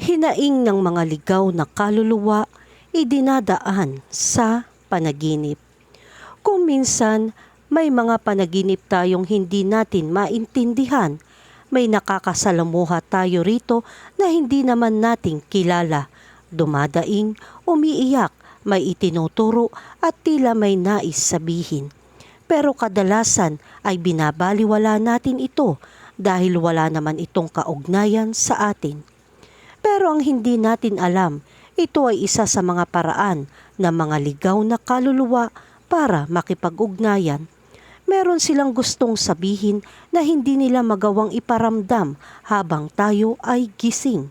hinaing ng mga ligaw na kaluluwa idinadaan sa panaginip. Kung minsan may mga panaginip tayong hindi natin maintindihan, may nakakasalamuha tayo rito na hindi naman nating kilala, dumadaing, umiiyak, may itinuturo at tila may nais sabihin. Pero kadalasan ay binabaliwala natin ito dahil wala naman itong kaugnayan sa atin. Pero ang hindi natin alam, ito ay isa sa mga paraan ng mga ligaw na kaluluwa para makipag-ugnayan. Meron silang gustong sabihin na hindi nila magawang iparamdam habang tayo ay gising.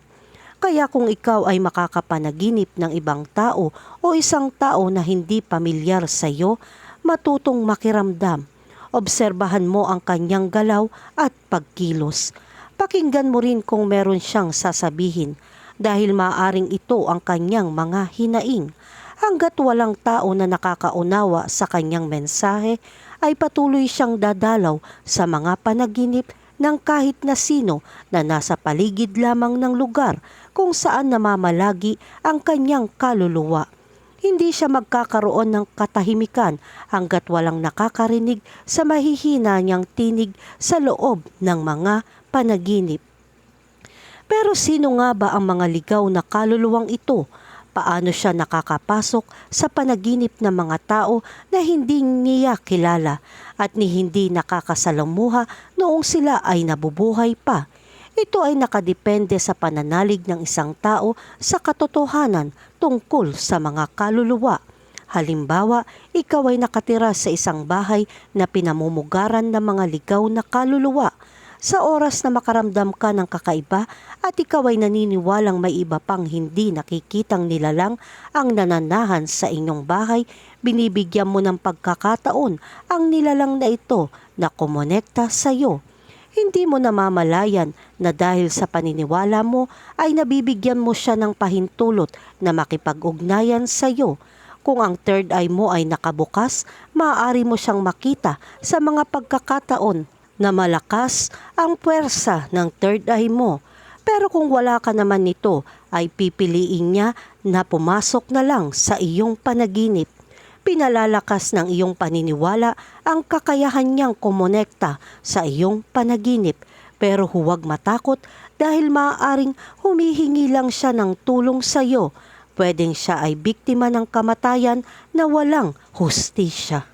Kaya kung ikaw ay makakapanaginip ng ibang tao o isang tao na hindi pamilyar sa iyo, matutong makiramdam. Obserbahan mo ang kanyang galaw at pagkilos. Pakinggan mo rin kung meron siyang sasabihin dahil maaring ito ang kanyang mga hinaing. Hanggat walang tao na nakakaunawa sa kanyang mensahe, ay patuloy siyang dadalaw sa mga panaginip ng kahit na sino na nasa paligid lamang ng lugar kung saan namamalagi ang kanyang kaluluwa. Hindi siya magkakaroon ng katahimikan hanggat walang nakakarinig sa mahihina niyang tinig sa loob ng mga panaginip. Pero sino nga ba ang mga ligaw na kaluluwang ito? Paano siya nakakapasok sa panaginip ng mga tao na hindi niya kilala at ni hindi nakakasalamuha noong sila ay nabubuhay pa? Ito ay nakadepende sa pananalig ng isang tao sa katotohanan tungkol sa mga kaluluwa. Halimbawa, ikaw ay nakatira sa isang bahay na pinamumugaran ng mga ligaw na kaluluwa sa oras na makaramdam ka ng kakaiba at ikaw ay naniniwalang may iba pang hindi nakikitang nilalang ang nananahan sa inyong bahay, binibigyan mo ng pagkakataon ang nilalang na ito na kumonekta sa iyo. Hindi mo namamalayan na dahil sa paniniwala mo ay nabibigyan mo siya ng pahintulot na makipag-ugnayan sa iyo. Kung ang third eye mo ay nakabukas, maaari mo siyang makita sa mga pagkakataon na malakas ang puwersa ng third eye mo. Pero kung wala ka naman nito, ay pipiliin niya na pumasok na lang sa iyong panaginip. Pinalalakas ng iyong paniniwala ang kakayahan niyang kumonekta sa iyong panaginip. Pero huwag matakot dahil maaaring humihingi lang siya ng tulong sa iyo. Pwedeng siya ay biktima ng kamatayan na walang hustisya.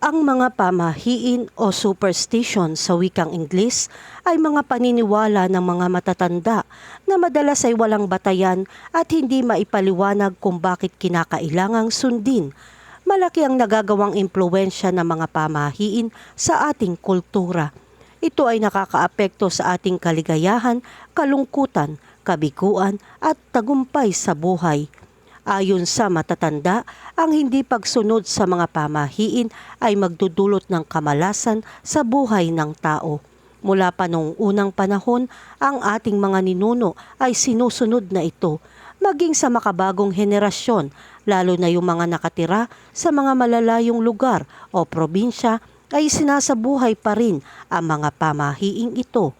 Ang mga pamahiin o superstition sa wikang Ingles ay mga paniniwala ng mga matatanda na madalas ay walang batayan at hindi maipaliwanag kung bakit kinakailangang sundin. Malaki ang nagagawang impluensya ng mga pamahiin sa ating kultura. Ito ay nakakaapekto sa ating kaligayahan, kalungkutan, kabiguan at tagumpay sa buhay. Ayon sa matatanda, ang hindi pagsunod sa mga pamahiin ay magdudulot ng kamalasan sa buhay ng tao. Mula pa noong unang panahon, ang ating mga ninuno ay sinusunod na ito, maging sa makabagong henerasyon, lalo na yung mga nakatira sa mga malalayong lugar o probinsya ay sinasabuhay pa rin ang mga pamahiing ito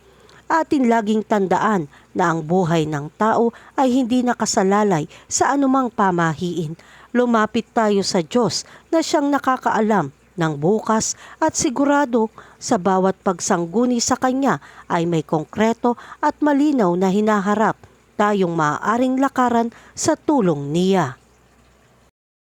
atin laging tandaan na ang buhay ng tao ay hindi nakasalalay sa anumang pamahiin. Lumapit tayo sa Diyos na siyang nakakaalam ng bukas at sigurado sa bawat pagsangguni sa Kanya ay may konkreto at malinaw na hinaharap tayong maaaring lakaran sa tulong niya.